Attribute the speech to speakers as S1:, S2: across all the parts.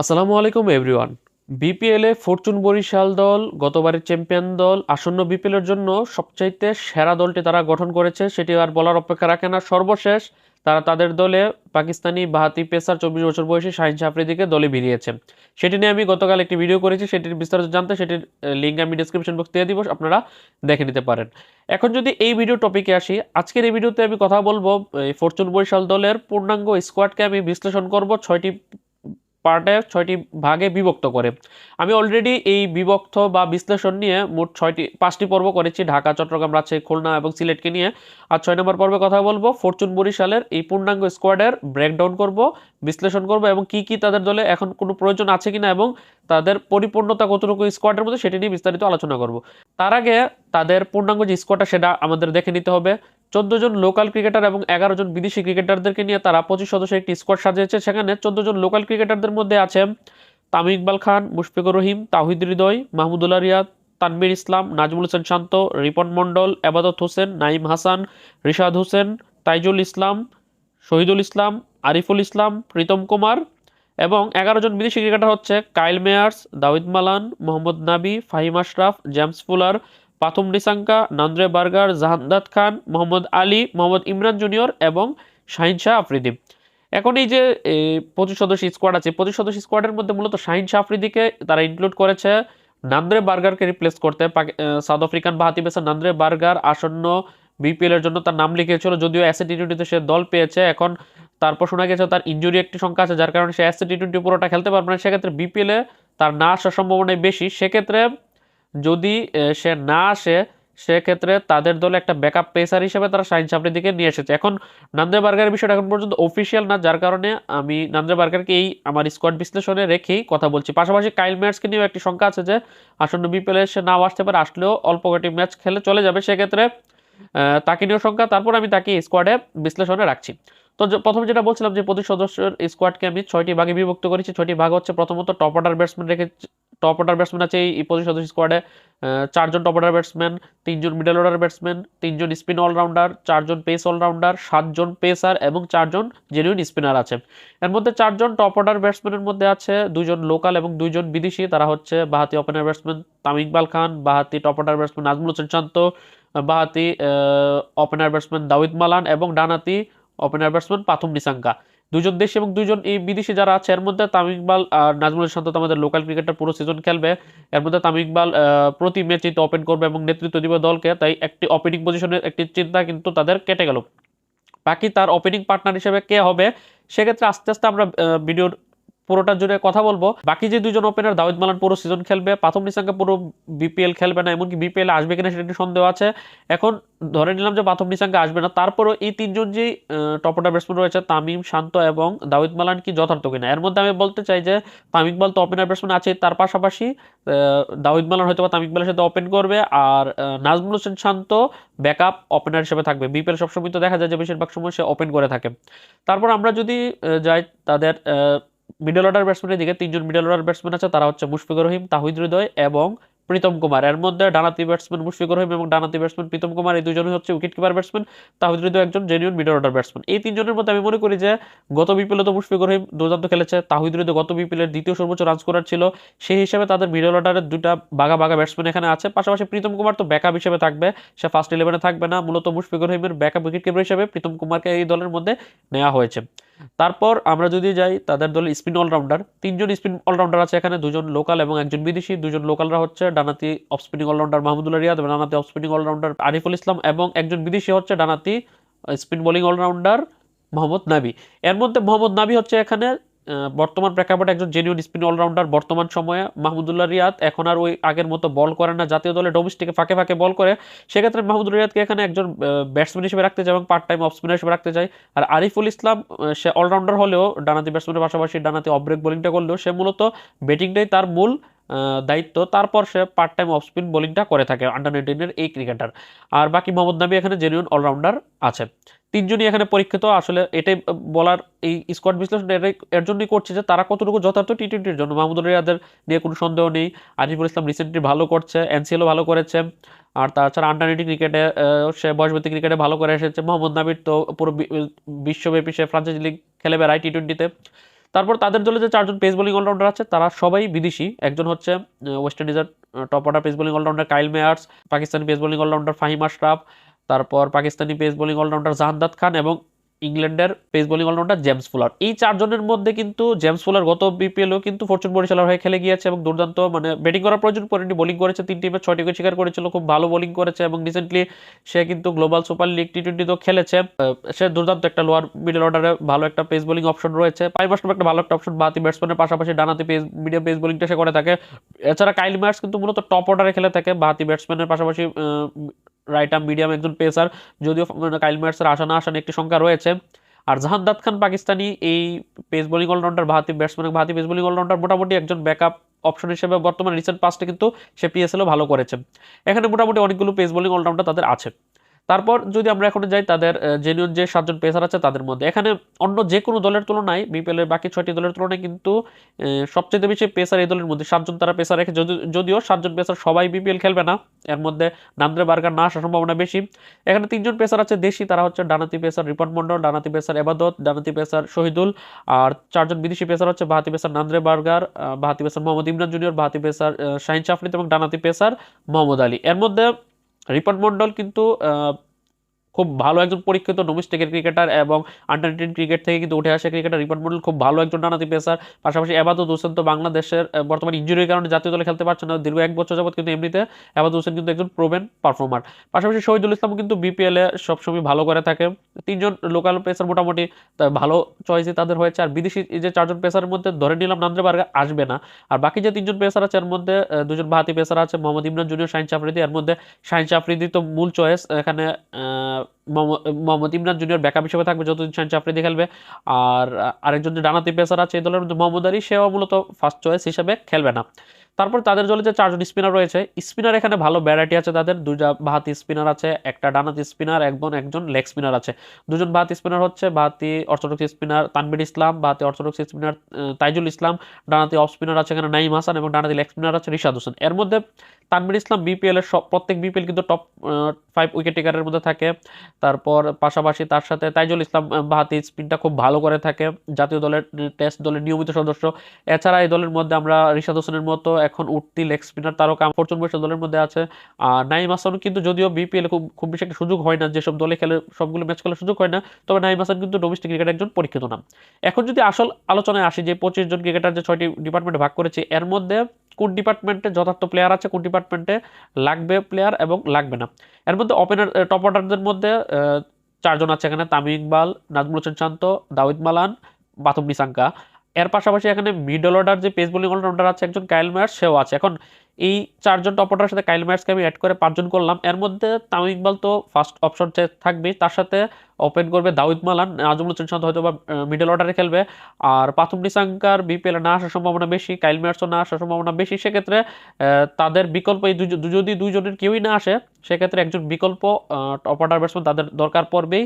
S1: আসসালামু আলাইকুম এভরিওয়ান বিপিএলে ফরচুন বরিশাল দল, গতবারের চ্যাম্পিয়ন দল, আসন্ন বিপিএলের জন্য সবচাইতে সেরা দলটি তারা গঠন করেছে, সেটি আর বলার অপেক্ষা রাখে না। সর্বশেষ তারা তাদের দলে পাকিস্তানি বাহাতি পেসার চব্বিশ বছর বয়সী শাহিন আফ্রিদিকে দলে ভিড়িয়েছে। সেটি নিয়ে আমি গতকাল একটি ভিডিও করেছি, সেটির বিস্তারিত জানতে সেটির লিঙ্ক আমি ডিসক্রিপশন বক্স দিয়ে দিব, আপনারা দেখে নিতে পারেন। এখন যদি এই ভিডিও টপিকে আসি, আজকের এই ভিডিওতে আমি কথা বলব ফরচুন বরিশাল দলের পূর্ণাঙ্গ স্কোয়াডকে আমি বিশ্লেষণ করব, ছয়টি পার্টে ছয়টি ভাগে বিভক্ত করে। আমি অলরেডি এই বিভক্ত বা বিশ্লেষণ নিয়ে মোট ছয়টি, পাঁচটি পর্ব করেছি, ঢাকা, চট্টগ্রাম, রাজশাহী, খুলনা এবং সিলেটকে নিয়ে। আর ছয় নম্বর পর্বে কথা বলব, ফরচুন বরিশালের এই পূর্ণাঙ্গ স্কোয়াডের ব্রেকডাউন করব। বিশ্লেষণ করব এবং কি কি তাদের দলে এখন কোনো প্রয়োজন আছে কিনা এবং তাদের পরিপূর্ণতা কতটুকু স্কোয়াডের মধ্যে সেটি নিয়ে বিস্তারিত আলোচনা করব। তার আগে তাদের পূর্ণাঙ্গ যে স্কোয়াডটা সেটা আমাদের দেখে নিতে হবে। চোদ্দ জন লোকাল ক্রিকেটার এবং এগারো জন বিদেশি ক্রিকেটারদেরকে নিয়ে তারা পঁচিশ সদস্যের একটি স্কোয়াড সাজিয়েছে। সেখানে চোদ্দ জন লোকাল ক্রিকেটারদের মধ্যে আছে তামিম ইকবাল খান, মুশফিকুর রহিম তাহিদ হৃদয়, মাহমুদুল্লাহ রিয়াদ তানবির ইসলাম, নাজমুল হোসেন শান্ত, রিপন মণ্ডল এবাদত হোসেন নাইম হাসান, রিশাদ হোসেন, তাইজুল ইসলাম শহীদুল ইসলাম, আরিফুল ইসলাম, প্রীতম কুমার এবং এগারো জন বিদেশি ক্রিকেটার হচ্ছে Kyle Mayers, Dawid Malan, Mohammad Nabi, Fahim Ashraf, James Fuller, Pathum Nissanka Nandre Burger Jahandad Khan, Mohammad Ali, Mohammad Imran junior এবং শাহিন শাহ আফ্রিদি। এখন এই যে পঁচিশ সদস্য স্কোয়াড আছে, পঁচিশ সদস্য স্কোয়াডের মধ্যে মূলত শাহিন শাহ আফ্রিদিকে তারা ইনক্লুড করেছে নান্দ্রে বার্গারকে রিপ্লেস করতে সাউথ আফ্রিকান বাহাতি পেসার নান্দ্রে বার্গার, আসন্ন বিপিএল এর জন্য তার নাম লিখিয়েছিল, যদিও অ্যাসে টি টোয়েন্টিতে সে দল পেয়েছে। এখন তারপর শোনা গেছে তার ইঞ্জুরি একটি সংখ্যা আছে, যার কারণে সে অ্যাসে টি টোয়েন্টি পুরোটা খেলতে পারবে না। সেক্ষেত্রে বিপিএলে তার না আসার সম্ভাবনাই বেশি। সেক্ষেত্রে যদি সে না আসে, সেক্ষেত্রে তাদের দলে একটা ব্যাকআপ পেসার হিসেবে তারা শাহিন সামনের দিকে নিয়ে এসেছে। এখন নান্দে বার্গারের বিষয়টা এখন পর্যন্ত অফিসিয়াল না, যার কারণে আমি নান্দে বার্গারকে এই আমার স্কোয়াড বিশ্লেষণে রেখেই কথা বলছি। পাশাপাশি কাইল ম্যাচকে নিয়েও একটি সংখ্যা আছে যে, আসন্ন বিপিএলে সে নাও আসতে পারে, আসলেও অল্প কয়েকটি ম্যাচ খেলে চলে যাবে। সেক্ষেত্রে তাকে নিয়েও সংখ্যা তারপর আমি তাকে স্কোয়াডে বিশ্লেষণে রাখছি। তো প্রথমে যেটা বলছিলাম যে প্রতি সদস্যের স্কোয়াডকে আমি ছয়টি ভাগে বিভক্ত করেছি, ছয়টি ভাগ হচ্ছে প্রথমত টপ অর্ডার ব্যাটসম্যান রেখে টপ অর্ডার ব্যাটসম্যান আছে এই পঁচিশ সদস্য স্কোয়াডে চারজন টপ অর্ডার ব্যাটসম্যান তিনজন মিডল অর্ডার ব্যাটসম্যান তিনজন স্পিন অলরাউন্ডার চারজন পেস অলরাউন্ডার সাতজন পেসার এবং চারজন জেনুইন স্পিনার আছে। এর মধ্যে চারজন টপ অর্ডার ব্যাটসম্যানের মধ্যে আছে, দুজন লোকাল এবং দুইজন বিদেশি, তারা হচ্ছে বাহাতি opener batsman Tamim Iqbal Khan, বাহাতি top order batsman Najmul Hossain Shanto বাহাতি opener batsman Dawid Malan এবং ডানাতি ওপেনার ব্যাটসম্যান পাথুম নিসাঙ্কা দুজন দেশি এবং দুজন এই বিদেশি যারা আছে, এর মধ্যে তামিম ইকবাল আর নাজমুল শান্ত আমাদের লোকাল ক্রিকেটার পুরো সিজন খেলবে। এর মধ্যে তামিম ইকবাল প্রতি ম্যাচে ওপেন করবে এবং নেতৃত্ব দিবে দলকে, তাই একটি ওপেনিং পজিশনের একটি চিন্তা কিন্তু তাদের কেটে গেল। বাকি তার ওপেনিং পার্টনার হিসেবে কে হবে? সেক্ষেত্রে আস্তে আস্তে আমরা ভিডিওর পুরোটা জুড়ে কথা বলব। বাকি যে দুজন ওপেনার দাউদ মালান পুরো সিজন খেলবে, প্রথম নিসাঙ্কা পুরো বিপিএল খেলবে না, এমনকি বিপিএল আসবে কিনা সেটা সন্দেহ আছে। এখন ধরে নিলাম যে প্রথম নিসাঙ্কা আসবে না, তারপরও এই তিনজন যে টপ অর্ডার ব্যাটসম্যান রয়েছে, তামিম, শান্ত এবং দাউদ মালান কি যথার্থ কিনা? এর মধ্যে আমি বলতে চাই যে তামিম বল তো ওপেনার ব্যাটসম্যান আছে তার পাশাপাশি দাউদ মালান হয়তো বা তামিম ইকবালের সাথে ওপেন করবে আর নাজমুল হোসেন শান্ত ব্যাকআপ ওপেনার হিসেবে থাকবে। বিপিএল সবসময় তো দেখা যায় যে বেশিরভাগ সময় সে ওপেন করে থাকে। তারপর আমরা যদি যাই তাদের মিডল অর্ডার ব্যাটসম্যানের দিকে তিনজন মিডল অর্ডার ব্যাটসম্যান আছে, তারা হচ্ছে মুশফিকুর রহিম, তাহিদ হৃদয় এবং প্রীতম কুমার। এর মধ্যে ডানাতি ব্যাটসম্যান মুশফিকুর রহিম এবং ডানাতি ব্যাটসম্যান প্রীতম কুমার, এই দুজনই হচ্ছে wicket keeper batsman Towhid Hridoy একজন জেনুইন মিডল অর্ডার ব্যাটসম্যান এই তিনজনের মধ্যে আমি মনে করি যে, গত বিপিএলে তো মুশফিকুর রহিম দুর্দান্ত খেলেছে, তাহিদ হৃদয় গত বিপিএলের দ্বিতীয় সর্বোচ্চ রান স্কোরার ছিল, সেই হিসেবে তাদের মিডল অর্ডারের দুটা বাঘা বাঘা ব্যাটসম্যান এখানে আছে। পাশাপাশি প্রীতম কুমার তো ব্যাকআপ হিসেবে থাকবে, সে ফার্স্ট ইলেভেনে থাকবে না, মূলত মুশফিকুর রহিমের ব্যাকআপ উইকেট কিপার হিসেবে প্রীতম কুমারকে এই দলের মধ্যে নেওয়া হয়েছে। তারপর আমরা যদি যাই, তাদের দলে স্পিন অলরাউন্ডার তিনজন স্পিন অলরাউন্ডার আছে এখানে, দুজন লোকাল এবং একজন বিদেশি। দুজন লোকালরা হচ্ছে ডানাতি off spinning allrounder Mahmudullah Riyad এবং ডানাতি off spinning allrounder Ariful Islam এবং একজন বিদেশি হচ্ছে ডানাতি spin bowling allrounder Mohammad Nabi. এর মধ্যে মোহাম্মদ নাবি হচ্ছে এখানে বর্তমান প্রেক্ষাপটে একজন জেনুইন স্পিন অলরাউন্ডার বর্তমান সময়ে মাহমুদুল্লাহ রিয়াদ। এখন আর ওই আগের মতো বল করে না। জাতীয় দলে ডোমেস্টিকে ফাঁকে ফাঁকে বল করে। সেক্ষেত্রে মাহমুদুল্লাহ রিয়াদকে এখানে একজন ব্যাটসম্যান হিসেবে রাখতে চাই এবং পার্ট টাইম অফ স্পিনার হিসেবে রাখতে চাই আর আরিফুল ইসলাম সে অলরাউন্ডার হলেও ডানাতি ব্যাটসম্যানের পাশাপাশি ডানাতে অফ ব্রেক বোলিংটা করলেও সে মূলত ব্যাটিংটাই তার মূল দায়িত্ব। তারপর সে পার্ট টাইম অফ স্পিন বোলিংটা করে থাকে আন্ডার নাইনটিনের এই ক্রিকেটার। আর বাকি মোহাম্মদ নাবি এখানে জেনুইন অলরাউন্ডার আছে। তিনজনই এখানে পরীক্ষিত। আসলে এটাই বলার এই স্কোয়াড বিশ্লেষণ এর জন্যই করছে যে তারা কতটুকু যথার্থ টি টোয়েন্টির জন্য। মাহমুদুল রিয়াদের নিয়ে কোনো সন্দেহ নেই। আজিফুল ইসলাম রিসেন্টলি ভালো করছে এনসিএলও ভালো করেছে। আর তাছাড়া আন্ডার নাইনটিন ক্রিকেটে সে বয়সবতী ক্রিকেটে ভালো করে এসেছে। মোহাম্মদ নাবির তো পুরো বিশ্বব্যাপী সে ফ্রান্সাইজি লিগ খেলে বেড়ায় টি টোয়েন্টিতে তারপর তাদের দলে যে চারজন পেস বোলিং অলরাউন্ডার আছে, তারা সবাই বিদেশি। একজন হচ্ছে ওয়েস্ট ইন্ডিজের top order pace bowling allrounder Kyle Mayers Pakistani pace bowling allrounder Fahim Ashraf তারপর Pakistani pace bowling allrounder Jahandad Khan এবং ইংল্যান্ডের pace bowling allrounder James Fuller এই চারজনের মধ্যে কিন্তু জেমস ফুলার গত বিপিএলও কিন্তু ফরচুন বরিশালের হয়ে খেলে গিয়েছে এবং দুর্দান্ত মানে ব্যাটিং করার প্রয়োজন পড়েনি। বোলিং করেছে তিন টিমে ছয়টি উইকেট শিকার করেছিল খুব ভালো বোলিং করেছে এবং রিসেন্টলি সে কিন্তু গ্লোবাল সুপার লিগ টি টোয়েন্টিতেও খেলেছে। আহ, সে দুর্দান্ত একটা লোয়ার মিডল অর্ডারে ভালো একটা পেস বোলিং অপশন রয়েছে। পাই মাস্টার একটা ভালো একটা অপশন বাতি ব্যাটসম্যানের পাশাপাশি ডানাতি পেস মিডিয়াম পেস বোলিংটা সে করে থাকে। এছাড়া কাইল ম্যাটস কিন্তু মূলত টপ অর্ডারে খেলে থাকে বাতি ব্যাটসম্যানের পাশাপাশি রাইট আর্ম মিডিয়াম একজন পেসার যদিও কাইল ম্যাটসের আসা না আসান একটি সংখ্যা রয়েছে। আর জাহান্দাদ খান পাকিস্তানি, এই পেস বোলিং অলরাউন্ডার ভারতীয় ব্যাটসম্যান ভারতীয় পেস বোলিং অলরাউন্ডার মোটামুটি একজন ব্যাকআপ অপশন হিসেবে বর্তমানে রিসেন্ট পাস্টে কিন্তু সে পিএসএলও ভালো করেছে। এখানে মোটামুটি অনেকগুলো পেস বোলিং অলরাউন্ডার তাদের আছে। তারপর যদি আমরা এখন যাই তাদের জেনুইন যে সাতজন পেসার আছে তাদের মধ্যে, এখানে অন্য যে কোনো দলের তুলনায় বিপিএল এর বাকি ছয়টি দলের তুলনায় কিন্তু সবচেয়ে বেশি পেসার এই দলের মধ্যে সাতজন তারা পেসার রেখে যদিও- সাতজন পেসার সবাই বিপিএল খেলবে না, এর মধ্যে নান্দ্রে বার্গার না আসার সম্ভাবনা বেশি। এখানে তিনজন পেসার আছে, দেশি তারা হচ্ছে ডানাতি পেসার রিপন মন্ডল ডানাতি পেসার এবাদত ডানাতি পেসার শহীদুল, আর চারজন বিদেশি পেসার হচ্ছে বাহাতি পেসার নান্দ্রে বার্গার বাহাতি পেসার মোহাম্মদ ইমরান জুনিয়র বাহাতি পেসার শাহিন চাফরিদ এবং ডানাতি পেসার মোহাম্মদ আলী। এর মধ্যে রিপন মন্ডল কিন্তু আহ, খুব ভালো একজন পরীক্ষিত ডোমেস্টিকের ক্রিকেটার এবং আন্ডার টেন ক্রিকেট থেকে কিন্তু উঠে আসা ক্রিকেটার রিপন মন্ডল খুব ভালো একজন ডানাতি পেসার। পাশাপাশি এবাদত হোসেন তো বাংলাদেশের বর্তমানে ইঞ্জুরির কারণে জাতীয় দলে খেলতে পারছে না। দীর্ঘ এক বছর যাবত কিন্তু এমনিতে এবাদত হোসেন কিন্তু একজন প্রোভেন পারফর্মার পাশাপাশি শহীদুল ইসলাম কিন্তু বিপিএল সবসময় ভালো করে থাকে। তিনজন লোকাল পেসার মোটামুটি ভালো চয়েসই তাদের হয়েছে। আর বিদেশি যে চারজন পেসারের মধ্যে ধরে নিলাম নান্দ্রে বার্গা আসবে না। আর বাকি যে তিনজন পেসার আছে, এর মধ্যে দুজন বাহাতি পেসার আছে, মোহাম্মদ ইমরান জুনিয়র শাহিন চাফরিদি এর মধ্যে শাহিন চাফরিদি তো মূল চয়েস এখানে মোহাম্মদ- ইমরান জুনিয়র ব্যাকআপ হিসেবে থাকবে, যতদিন শাহিন চাপড়ি খেলবে। আর, আরেকজন যে ডানাতি পেসার আছে এই দলের মধ্যে মোহাম্মদ আলী, সেও মূলত ফার্স্ট চয়েস হিসেবে খেলবে না। তারপর তাদের দলে যে চারজন স্পিনার রয়েছে স্পিনার এখানে ভালো ভ্যারাইটি আছে তাদের। দুটা বাহাতি স্পিনার আছে, একটা ডানাতি স্পিনার একজন একজন লেগ স্পিনার আছে। দুজন বাহাতি স্পিনার হচ্ছে বাহাতি অর্থোডক্স স্পিনার তানবির ইসলাম বাহাতি অর্থোডক্স স্পিনার তাইজুল ইসলাম ডানাতি অফ স্পিনার আছে এখানে নাইম হাসান এবং ডানাতি লেগ স্পিনার আছে রিশাদ হোসেন। এর মধ্যে তানবির ইসলাম বিপিএল এর প্রত্যেক বিপিএল কিন্তু টপ ফাইভ উইকেট টেকারের মধ্যে থাকে। তারপর পাশাপাশি তার সাথে তাইজুল ইসলাম বাহাতি স্পিনটা খুব ভালো করে থাকে। জাতীয় দলের টেস্ট দলের নিয়মিত সদস্য। এছাড়া এই দলের মধ্যে আমরা রিশাদ হোসেনের মতো এখন উঠতি লেগ স্পিনার তারকা ফরচুন বৈশ্য দলের মধ্যে আছে। নাইম হাসান কিন্তু যদিও বিপিএল খুব খুব বেশি একটা সুযোগ হয় না, যেসব দলে খেলে সবগুলো ম্যাচ খেলার সুযোগ হয় না, তবে নাইম হাসান কিন্তু ডোমেস্টিক ক্রিকেট একজন পরীক্ষিত নাম। এখন যদি আসল আলোচনায় আসি যে পঁচিশ জন ক্রিকেটার যে ছয়টি ডিপার্টমেন্টে ভাগ করেছে, এর মধ্যে কোন ডিপার্টমেন্টে যথার্থ প্লেয়ার আছে, কোন ডিপার্টমেন্টে লাগবে প্লেয়ার এবং লাগবে না? এর মধ্যে ওপেনার টপ অর্ডারদের মধ্যে চারজন আছে এখানে, তামিম ইকবাল, নাজমুল হোসেন শান্ত, দাউদ মালান বাতুম নিসাঙ্কা এর পাশাপাশি এখানে মিডল অর্ডার যে পেস বোলিং অলরাউন্ডার আছে, একজন কাইল মেয়ার্স সেও আছে। এখন এই চারজন টপ অর্ডারের সাথে কাইল মেয়ার্সকে আমি অ্যাড করে পাঁচজন করলাম। এর মধ্যে তামিম ইকবাল তো ফার্স্ট অপশন থাকবেই। তার সাথে ওপেন করবে দাউদ মালান। নাজমুল হোসেন শান্ত হয়তো বা মিডল অর্ডারে খেলবে। আর পাথুম নিসাঙ্কার বিপিএল না আসার সম্ভাবনা বেশি, কাইল মেয়ার্সও না আসার সম্ভাবনা বেশি, সেক্ষেত্রে তাদের বিকল্প এই যদি দুইজনের কেউই না আসে, সেক্ষেত্রে একজন বিকল্প টপ অর্ডার ব্যাটসম্যান তাদের দরকার পড়বেই।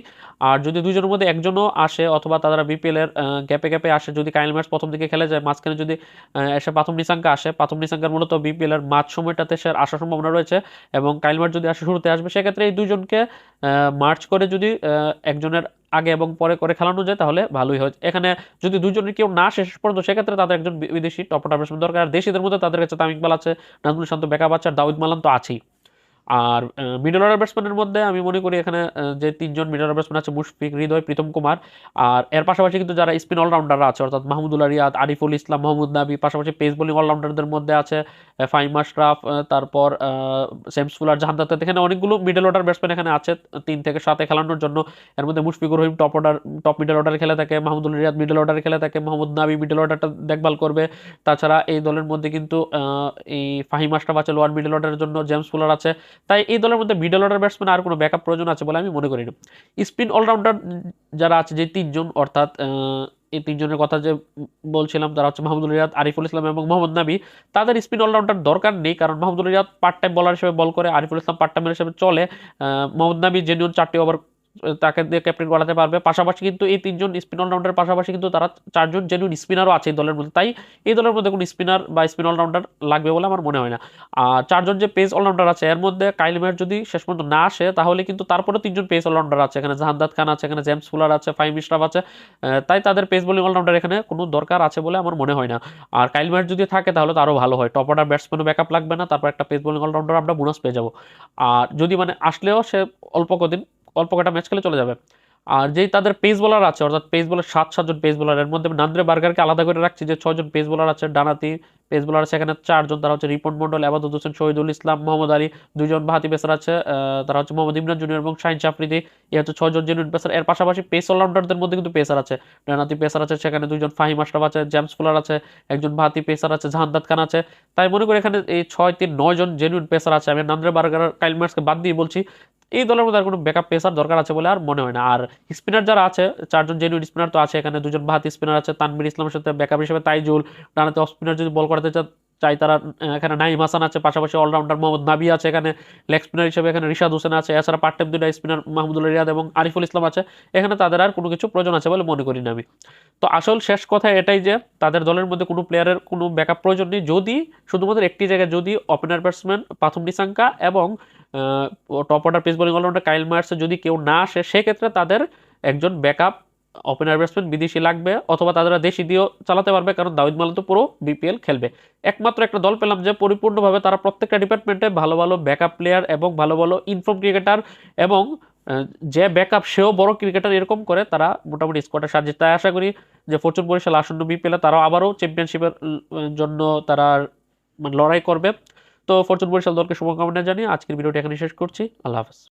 S1: আর যদি দুইজনের মধ্যে একজনও আসে, অথবা তারা বিপিএল এর গ্যাপে গ্যাপে আসে, যদি কাইল ম্যাচ প্রথম দিকে খেলে যায়, মাঝখানে যদি এসে পাথম নিসাঙ্কা আসে, পাথম নিসাঙ্কার মূলত বিপিএল এর মাঝ সময়টাতে সে আসার সম্ভাবনা রয়েছে। এবং কাইল ম্যাচ যদি আসে শুরুতে আসবে, সেক্ষেত্রে এই দুজনকে মার্চ করে যদি একজনের আগে এবং পরে করে খেলানো যায়, তাহলে ভালোই হয়। এখানে যদি দুজনের কেউ না শেষ পর্যন্ত, সেক্ষেত্রে তাদের একজন বিদেশি টপ ব্যাটসম্যান দরকার আর দেশিদের মধ্যে তাদের কাছে তামিকবাল আছে, নাজমুল শান্ত, বেকাব আছে আর দাউদ মালান তো আছেই। আর মিডল অর্ডার ব্যাটসম্যানের মধ্যে আমি মনে করি এখানে যে তিনজন মিডল অর্ডার ব্যাটসম্যান আছে, মুশফিক, হৃদয়, প্রীতম কুমার। আর এর পাশাপাশি কিন্তু যারা স্পিন অলরাউন্ডার আছে, অর্থাৎ মাহমুদুল্লাহ রিয়াদ আরিফুল ইসলাম, মোহাম্মদ নাবি, পাশাপাশি পেস বোলিং অলরাউন্ডারদের মধ্যে আছে ফাহিম আশরাফ তারপর সেমস ফুলার জাহান দত্ত এখানে অনেকগুলো মিডল অর্ডার ব্যাটসম্যান এখানে আছে, তিন থেকে সাতে খেলানোর জন্য। এর মধ্যে Mushfiqur Rahim top order top middle অর্ডারে খেলে থাকে, মাহমুদুল রিয়াদ মিডল অর্ডারে খেলে থাকে, মোহাম্মদ নাবি মিডল অর্ডারটা দেখভাল করবে। তাছাড়া এই দলের মধ্যে কিন্তু এই ফাহিম আশরাফ আছে লোয়ার মিডল অর্ডারের জন্য জেমস ফুলার আছে তাই এই দলের মধ্যে মিডল অর্ডার ব্যাটসম্যান আর কোনো ব্যাকআপ প্রয়োজন আছে বলে আমি মনে করি না। স্পিন অলরাউন্ডার যারা আছে, যে তিনজন, অর্থাৎ এই তিনজনের কথা যে বলছিলাম, তারা হচ্ছে মাহমুদুল রিয়াদ, আরিফুল ইসলাম এবং মোহাম্মদ নাবি। তাদের স্পিন অলরাউন্ডার দরকার নেই, কারণ মাহমুদুল রিয়াদ পার্ট টাইম বলার হিসেবে বল করে, আরিফুল ইসলাম পার্ট টাইমের হিসেবে চলে। মোহাম্মদ নাবি জেনুইন চারটি ওভার তাকে দিয়ে ক্যাপ্টেন করাতে পারবে। পাশাপাশি কিন্তু এই তিনজন স্পিন অলরাউন্ডারের পাশাপাশি কিন্তু তারা চারজন জেনুইন স্পিনারও আছে এই দলের মধ্যে। তাই এই দলের মধ্যে কোনো স্পিনার বা স্পিন অলরাউন্ডার লাগবে বলে আমার মনে হয় না। আর চারজন যে পেস অলরাউন্ডার আছে, এর মধ্যে কাইলিমের যদি শেষ পর্যন্ত না আসে, তাহলে কিন্তু তারপরে তিনজন পেস অলরাউন্ডার আছে। এখানে জাহান্দাদ খান আছে, এখানে জেমস ফুলার আছে ফাইম ইশরাফ আছে। তাই তাদের পেস বোলিং অলরাউন্ডার এখানে কোনো দরকার আছে বলে আমার মনে হয় না। আর কাইলমের যদি থাকে, তাহলে তো আরও ভালো হয়। টপ অর্ডার ব্যাটসম্যানও ব্যাকআপ লাগবে না, তারপর একটা পেস বোলিং অলরাউন্ডার আমরা বোনাস পেয়ে যাব। আর যদি মানে আসলেও সে অল্প কদিন অল্প কটা ম্যাচ খেলে চলে যাবে। আর যেই তাদের পেস বোলার আছে, অর্থাৎ পেস বোলার সাত সাতজন পেস বোলার এর মধ্যে নান্দ্রে বার্গারকে আলাদা করে রাখছি যে ছয়জন পেস বোলার আছে ডানাতি পেস বোলার আছে এখানে চারজন তারা হচ্ছে রিপন মন্ডল আবাদুল হোসেন, শহীদুল ইসলাম, মোহাম্মদ আলী দুইজন বাহাতি পেসার আছে তারা হচ্ছে মোহাম্মদ ইমরান জুনিয়র এবং শাহিন চাফরিদি এই হচ্ছে ছয়জন জেনুইন পেসার এর পাশাপাশি পেস অলরাউন্ডারদের মধ্যে কিন্তু পেসার আছে। ডানাতি পেসার আছে সেখানে দুইজন ফাহিম আশরাফ আছে জেমস ফুলার আছে, একজন বাহাতি পেসার আছে জাহান্দাদ খান আছে। তাই মনে করি এখানে এই ছয়, তিন, নয় জন জেনুইন পেসার আছে। আমি নান্দ্রে বার্গার কাইলমার্সকে বাদ দিয়ে বলছি এই দলের মধ্যে আর কোনো ব্যাকআপ পেসার দরকার আছে বলে আর মনে হয় না। আর স্পিনার যারা আছে, চারজন জেনুইন স্পিনার তো আছে এখানে। দুজন বাহাতি স্পিনার আছে তানবির ইসলামের সাথে ব্যাকআপ হিসেবে তাইজুল ডানাতে অফ স্পিনার যদি বল করাতে চা- চাই তারা এখানে নাইম হাসান আছে, পাশাপাশি অলরাউন্ডার মোহাম্মদ নাবি আছে এখানে। লেগ স্পিনার হিসেবে এখানে রিশাদ হোসেন আছে, এছাড়া পার্ট টাইম দুটা স্পিনার মাহমুদুল্লাহ রিয়াদ এবং আরিফুল ইসলাম আছে। এখানে তাদের আর কোনো কিছু প্রয়োজন আছে বলে মনে করি না আমি। তো আসল শেষ কথা এটাই যে, তাদের দলের মধ্যে কোনো প্লেয়ারের কোনো ব্যাকআপ প্রয়োজন নেই। যদি, শুধুমাত্র একটি জায়গায় যদি ওপেনার ব্যাটসম্যান প্রাথম নিশাঙ্কা এবং top order pace bowling allrounder Kyle Mayers যদি কেউ না আসে, সেক্ষেত্রে তাদের একজন ব্যাকআপ ওপেনার ব্যাটসম্যান বিদেশি লাগবে অথবা তারা দেশি দিয়েও চালাতে পারবে, কারণ দাউদ মালান তো পুরো বিপিএল খেলবে। একমাত্র একটা দল পেলাম যে পরিপূর্ণভাবে তারা প্রত্যেকটা ডিপার্টমেন্টে ভালো ভালো ব্যাকআপ প্লেয়ার এবং ভালো ভালো ইনফর্ম ক্রিকেটার এবং যে ব্যাকআপ সেও বড় ক্রিকেটার এরকম করে তারা মোটামুটি স্কোয়াডে সাজিয়ে তাই আশা করি যে ফরচুন বরিশাল আসন্ন বিপিএলে তারাও আবারও চ্যাম্পিয়নশিপের জন্য তারা মানে লড়াই করবে। তো ফরচুন বরিশাল দলকে শুভকামনা জানিয়ে আজকের ভিডিওটি এখানে শেষ করছি। আল্লাহ হাফেজ।